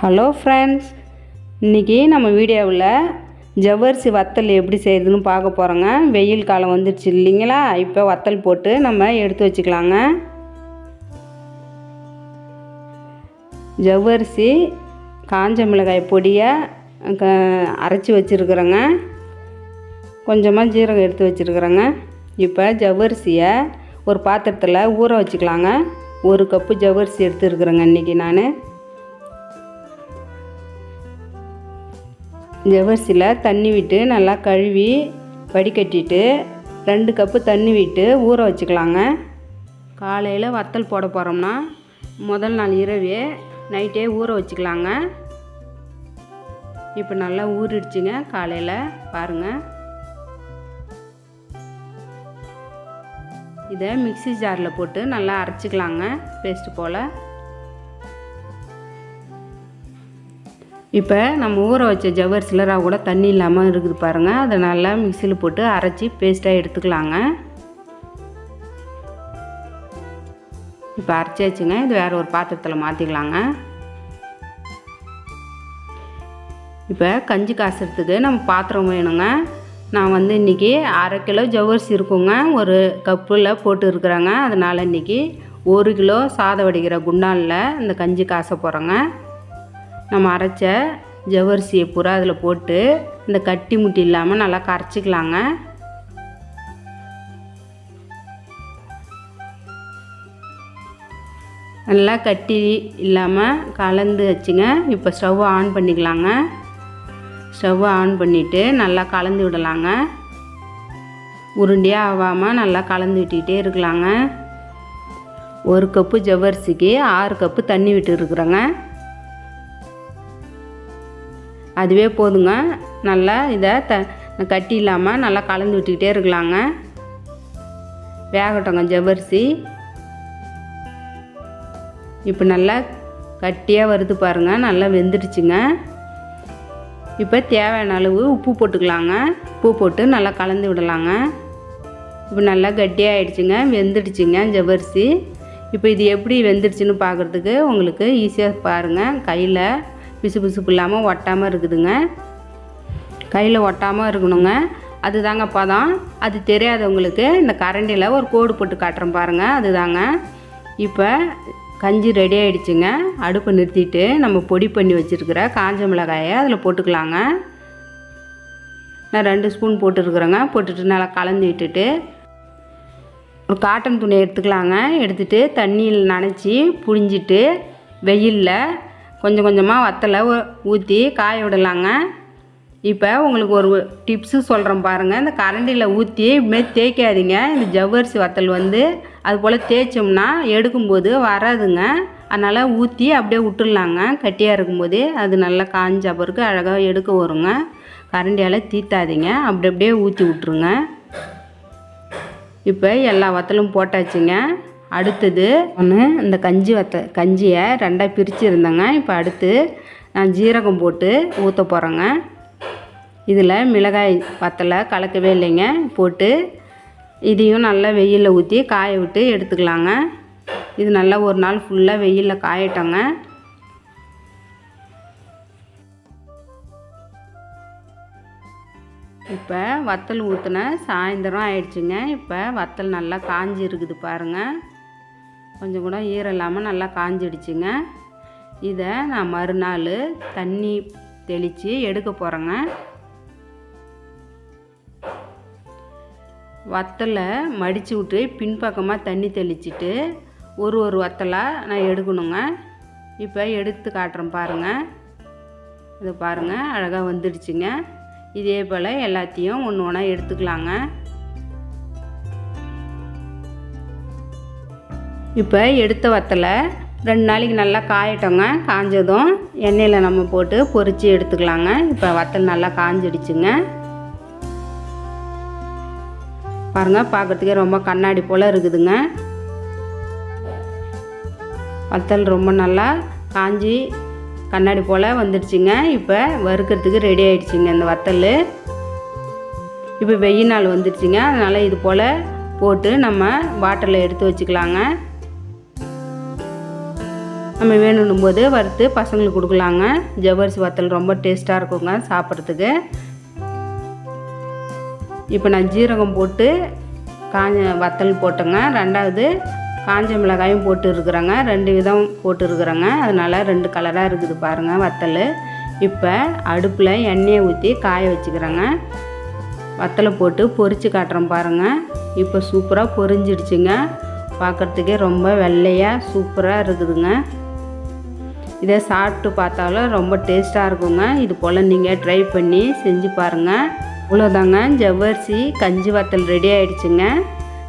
Hello friends இன்றைக்கி நம்ம வீடியோவில் ஜவ்வரிசி வத்தல் எப்படி செய்கிறதுன்னு பார்க்க போகிறோங்க வெயில் காலம் வந்துடுச்சு இல்லைங்களா? இப்போ வத்தல் போட்டு நம்ம எடுத்து வச்சுக்கலாங்க. ஜவ்வரிசி காஞ்ச மிளகாய் பொடியை க அரைச்சி வச்சுருக்குறேங்க. கொஞ்சமாக ஜீரகம் எடுத்து வச்சுருக்குறோங்க. இப்போ ஜவ்வரிசியை ஒரு பாத்திரத்தில் ஊற வச்சுக்கலாங்க. ஒரு கப்பு ஜவ்வரிசி எடுத்துருக்குறேங்க இன்றைக்கி நான். ஜவ்வரிசியில் தண்ணி விட்டு நல்லா கழுவி வடிகட்டிட்டு ரெண்டு கப்பு தண்ணி விட்டு ஊற வச்சுக்கலாங்க. காலையில் வத்தல் போட போகிறோம்னா முதல் நாள் இரவே நைட்டே ஊற வச்சுக்கலாங்க. இப்போ நல்லா ஊறிடுச்சுங்க காலையில் பாருங்கள் இதை மிக்ஸி ஜாரில் போட்டு நல்லா அரைச்சிக்கலாங்க பேஸ்ட்டு போல். இப்போ நம்ம ஊற வச்ச ஜவ்வரிசியில் ரவை கூட தண்ணி இல்லாமல் இருக்குது பாருங்கள் அதை நல்லா மிக்சியில் போட்டு அரைச்சி பேஸ்ட்டாக எடுத்துக்கலாங்க. இப்போ அரைச்சாச்சுங்க. இது வேறு ஒரு பாத்திரத்தில் மாற்றிக்கலாங்க இப்போ கஞ்சி காசுறதுக்கு நம்ம பாத்திரம் வேணுங்க. நான் வந்து இன்றைக்கி அரை கிலோ ஜவ்வரிசி இருக்குங்க. ஒரு கப்பில் போட்டு இருக்கிறேங்க. அதனால் இன்றைக்கி ஒரு கிலோ சாதம் வடிக்கிற குண்டானில் இந்த கஞ்சி காச போகிறோங்க நம்ம அரைச்ச ஜவ்வரிசியை பூரா அதில் போட்டு இந்த கட்டி முட்டி இல்லாமல் நல்லா கரைச்சிக்கலாங்க. நல்லா கட்டி இல்லாமல் கலந்து வச்சுங்க. இப்போ ஸ்டவ் ஆன் பண்ணிக்கலாங்க. ஸ்டவ் ஆன் பண்ணிவிட்டு நல்லா கலந்து விடலாங்க. உருண்டையாக ஆகாமல் நல்லா கலந்து விட்டுக்கிட்டே இருக்கலாங்க. ஒரு கப்பு ஜவ்வரிசிக்கு ஆறு கப்பு தண்ணி விட்டுருக்குறேங்க. அதுவே போதுங்க. நல்லா இதை த கட்டி இல்லாமல் நல்லா கலந்து விட்டுக்கிட்டே இருக்கலாங்க. வேகட்டோங்க ஜவ்வரிசி. இப்போ நல்லா கட்டியாக வருது பாருங்கள் நல்லா வெந்துடுச்சுங்க. இப்போ தேவையான அளவு உப்பு போட்டுக்கலாங்க. உப்பு போட்டு நல்லா கலந்து விடலாங்க. இப்போ நல்லா கட்டியாக ஆகிடுச்சிங்க வெந்துடுச்சுங்க ஜவ்வரிசி. இப்போ இது எப்படி வெந்துடுச்சுன்னு பார்க்குறதுக்கு உங்களுக்கு ஈஸியாக பாருங்கள் கையில் பிசு பிசுப்பு இல்லாமல் ஒட்டாமல் இருக்குதுங்க. கையில் ஒட்டாமல் இருக்கணுங்க. அதுதாங்க பதம். அது தெரியாதவங்களுக்கு இந்த கரண்டியில் ஒரு கோடு போட்டு காட்டுறேன் பாருங்கள் அதுதாங்க. இப்போ கஞ்சி ரெடி ஆகிடுச்சுங்க அடுப்பை நிறுத்திட்டு நம்ம பொடி பண்ணி வச்சுருக்கிற காஞ்ச மிளகாயை அதில் போட்டுக்கலாங்க. நான் ரெண்டு ஸ்பூன் போட்டுருக்குறேங்க. போட்டுட்டு நல்லா கலந்து விட்டுட்டு ஒரு காட்டன் துணி எடுத்துக்கலாங்க. எடுத்துகிட்டு தண்ணியில் நனைச்சி புழிஞ்சிட்டு வெயிலில் கொஞ்சம் கொஞ்சமாக வத்தலை ஊற்றி காய விடலாங்க. இப்போ உங்களுக்கு ஒரு டிப்ஸு சொல்கிறேன் பாருங்கள் இந்த கரண்டியில் ஊற்றி இதுமாரி தேய்க்காதீங்க. இந்த ஜவ்வரிசி வத்தல் வந்து அது போல் தேய்ச்சோம்னா எடுக்கும்போது வராதுங்க. அதனால் ஊற்றி அப்படியே விட்டுடலாங்க. கட்டியாக இருக்கும்போது அது நல்லா காஞ்ச பிறகு அழகாக எடுக்க வருங்க. கரண்டியால் தீத்தாதீங்க. அப்படி அப்படியே ஊற்றி விட்ருங்க இப்போ எல்லா வத்தலும் போட்டாச்சுங்க. அடுத்தது ஒன்று இந்த கஞ்சி வத்த கஞ்சியை ரெண்டாக பிரித்து இருந்தேங்க இப்போ அடுத்து நான் ஜீரகம் போட்டு ஊற்ற போகிறேங்க இதில் மிளகாய் வத்தலை கலக்கவே இல்லைங்க. போட்டு இதையும் நல்லா வெயிலில் ஊற்றி காய விட்டு எடுத்துக்கலாங்க. இது நல்லா ஒரு நாள் ஃபுல்லாக வெயிலில் காயட்டோங்க. இப்போ வத்தல் ஊற்றுன சாயந்தரம் ஆயிடுச்சுங்க. இப்போ வத்தல் நல்லா காஞ்சி இருக்குது பாருங்கள் கொஞ்சம் கூட ஈரம் இல்லாமல் நல்லா காஞ்சிடுச்சுங்க. இதை நான் மறுநாள் தண்ணி தெளித்து எடுக்க போகிறேங்க வத்தலை மடித்து விட்டு பின்பக்கமாக தண்ணி தெளிச்சிட்டு ஒரு ஒரு வத்தலாக நான் எடுக்கணுங்க. இப்போ எடுத்து காட்டுறேன் பாருங்கள் இதை பாருங்கள் அழகாக வந்துடுச்சுங்க. இதே போல் எல்லாத்தையும் ஒன்று ஒன்றா எடுத்துக்கலாங்க. இப்போ எடுத்த வத்தலை ரெண்டு நாளைக்கு நல்லா காயட்டோங்க. காஞ்சதும் எண்ணெயில் நம்ம போட்டு பொரித்து எடுத்துக்கலாங்க. இப்போ வத்தல் நல்லா காஞ்சிடுச்சுங்க. பாருங்கள் பார்க்குறதுக்கே ரொம்ப கண்ணாடி போல் இருக்குதுங்க. வத்தல் ரொம்ப நல்லா காஞ்சி கண்ணாடி போல் வந்துடுச்சுங்க. இப்போ வறுக்கிறதுக்கு ரெடி ஆகிடுச்சிங்க இந்த வத்தல். இப்போ வெயில் நாள் வந்துடுச்சுங்க. அதனால் இது போல் போட்டு நம்ம பாட்டிலில் எடுத்து வச்சுக்கலாங்க. நம்ம வேணும் போது வறுத்து பசங்களுக்கு கொடுக்கலாங்க. ஜவ்வரிசி வத்தல் ரொம்ப டேஸ்ட்டாக இருக்குங்க சாப்பிட்றதுக்கு. இப்போ நான் ஜீரகம் போட்டு காஞ்ச வத்தல் போட்டேங்க. ரெண்டாவது காஞ்ச மிளகாயும் போட்டு இருக்கிறேங்க. ரெண்டு விதம் போட்டு இருக்கிறேங்க. அதனால் ரெண்டு கலராக இருக்குது பாருங்கள் வத்தல். இப்போ அடுப்பில் எண்ணெயை ஊற்றி காய வச்சுக்கிறேங்க. வத்தலை போட்டு பொரித்து காட்டுறேன் பாருங்கள் இப்போ சூப்பராக பொரிஞ்சிடுச்சுங்க. பார்க்குறதுக்கே ரொம்ப வெள்ளையாக சூப்பராக இருக்குதுங்க. இதை சாப்பிட்டு பார்த்தாலும் ரொம்ப டேஸ்ட்டாக இருக்குங்க. இது போல் நீங்கள் ட்ரை பண்ணி செஞ்சு பாருங்கள் இவ்வளோதாங்க. ஜவ்வரிசி கஞ்சி வத்தல் ரெடி ஆகிடுச்சுங்க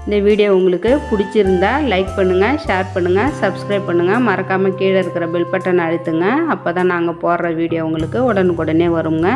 இந்த வீடியோ உங்களுக்கு பிடிச்சிருந்தா லைக் பண்ணுங்கள் ஷேர் பண்ணுங்கள் சப்ஸ்கிரைப் பண்ணுங்கள் மறக்காமல் கீழே இருக்கிற பெல் பட்டன் அழுத்துங்க. அப்போ தான் நாங்கள் போடுற வீடியோ உங்களுக்கு உடனுக்குடனே வருங்க.